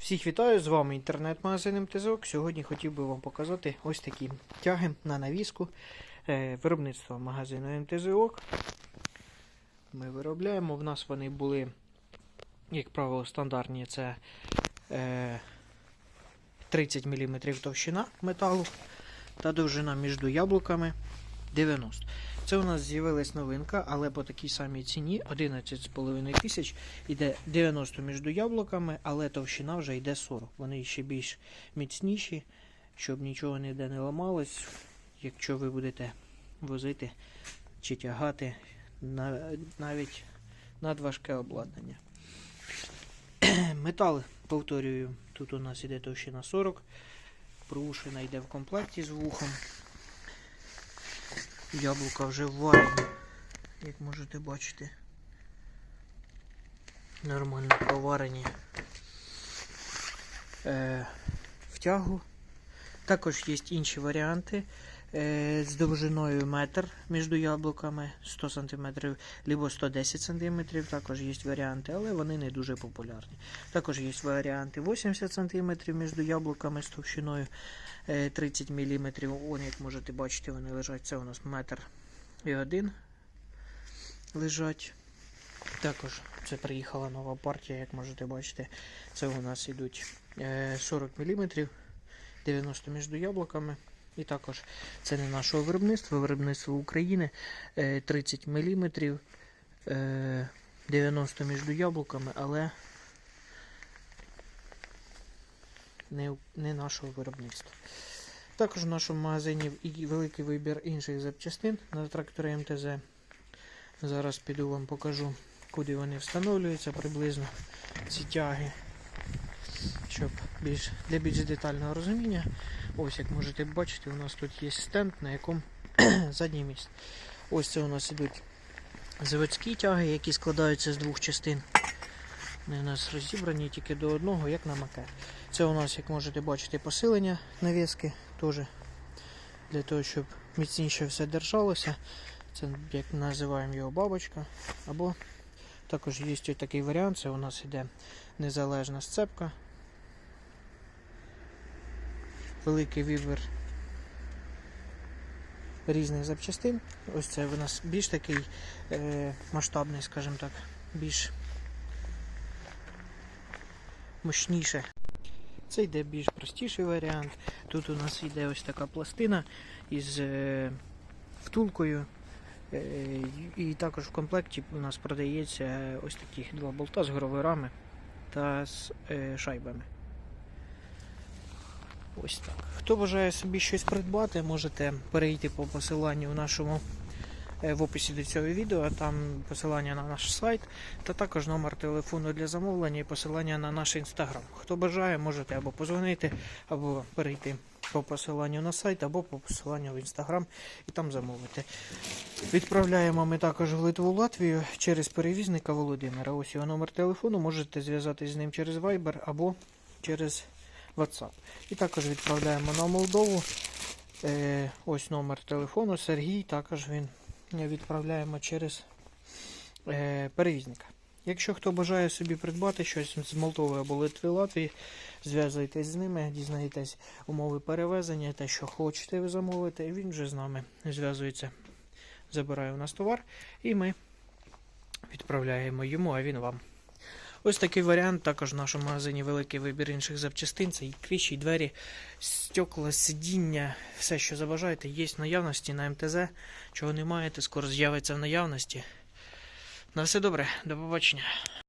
Всіх вітаю, з вами інтернет-магазин МТЗОК. Сьогодні хотів би вам показати ось такі тяги на навіску е, виробництва магазину МТЗОК. Ми виробляємо. В нас вони були, як правило, стандартні. Це е, 30 мм товщина металу та довжина між яблуками 90 Це у нас з'явилась новинка, але по такій самій ціні 11,5 тисяч. Іде 90 між яблуками, але товщина вже йде 40. Вони ще більш міцніші, щоб нічого ніде не ламалось, якщо ви будете возити чи тягати навіть надважке обладнання. Метал, повторюю, тут у нас іде товщина 40. Проушина йде в комплекті з вухом. Яблука вже варені, як можете бачити. Нормально проварені. Е, втягу. Також є інші варіанти з довжиною метр між яблуками 100 см або 110 см. Також є варіанти, але вони не дуже популярні. Також є варіанти 80 см між яблуками з товщиною е, 30 мм. Вон, як можете бачити, вони лежать. Це у нас метр і один лежать. Також це приїхала нова партія, як можете бачити. Це у нас ідуть е, 40 мм, 90 між яблуками. І також це не нашого виробництва, виробництво України е, 30 мм, е, 90 між яблуками, але не, не нашого виробництва. Також в нашому магазині і великий вибір інших запчастин на трактори МТЗ. Зараз піду вам покажу, куди вони встановлюються приблизно ці тяги, щоб більш, для більш детального розуміння. Ось, як можете бачити, у нас тут є стенд, на якому заднє місце. Ось це у нас ідуть заводські тяги, які складаються з двох частин. Вони у нас розібрані тільки до одного, як на макет. Це у нас, як можете бачити, посилення навіски теж для того, щоб міцніше все держалося. Це як називаємо його бабочка. Або також є такий варіант, це у нас йде незалежна сцепка. Великий вибір різних запчастин. Ось це у нас більш такий е, масштабний, скажімо так, більш мощніше. Це йде більш простіший варіант. Тут у нас йде ось така пластина із е, втулкою. Е, і також в комплекті у нас продається ось такі два болта з гровирами та з е, шайбами. Ось так. Хто бажає собі щось придбати, можете перейти по посиланню в нашому е, в описі до цього відео, там посилання на наш сайт, та також номер телефону для замовлення і посилання на наш інстаграм. Хто бажає, можете або позвонити, або перейти по посиланню на сайт, або по посиланню в інстаграм і там замовити. Відправляємо ми також в Литву Латвію через перевізника Володимира. Ось його номер телефону. Можете зв'язатись з ним через Viber або через WhatsApp. І також відправляємо на Молдову. Е, ось номер телефону Сергій. Також він відправляємо через е, перевізника. Якщо хто бажає собі придбати щось з Молдови або Литви Латвії, зв'язуйтесь з ними, дізнаєтесь умови перевезення, те, що хочете ви замовити, він вже з нами зв'язується, забирає у нас товар, і ми відправляємо йому, а він вам. Ось такий варіант. Також в нашому магазині великий вибір інших запчастин. Це і кріші, і двері, стекла, сидіння, все, що забажаєте, є в наявності на МТЗ. Чого не маєте, скоро з'явиться в наявності. На все добре, до побачення.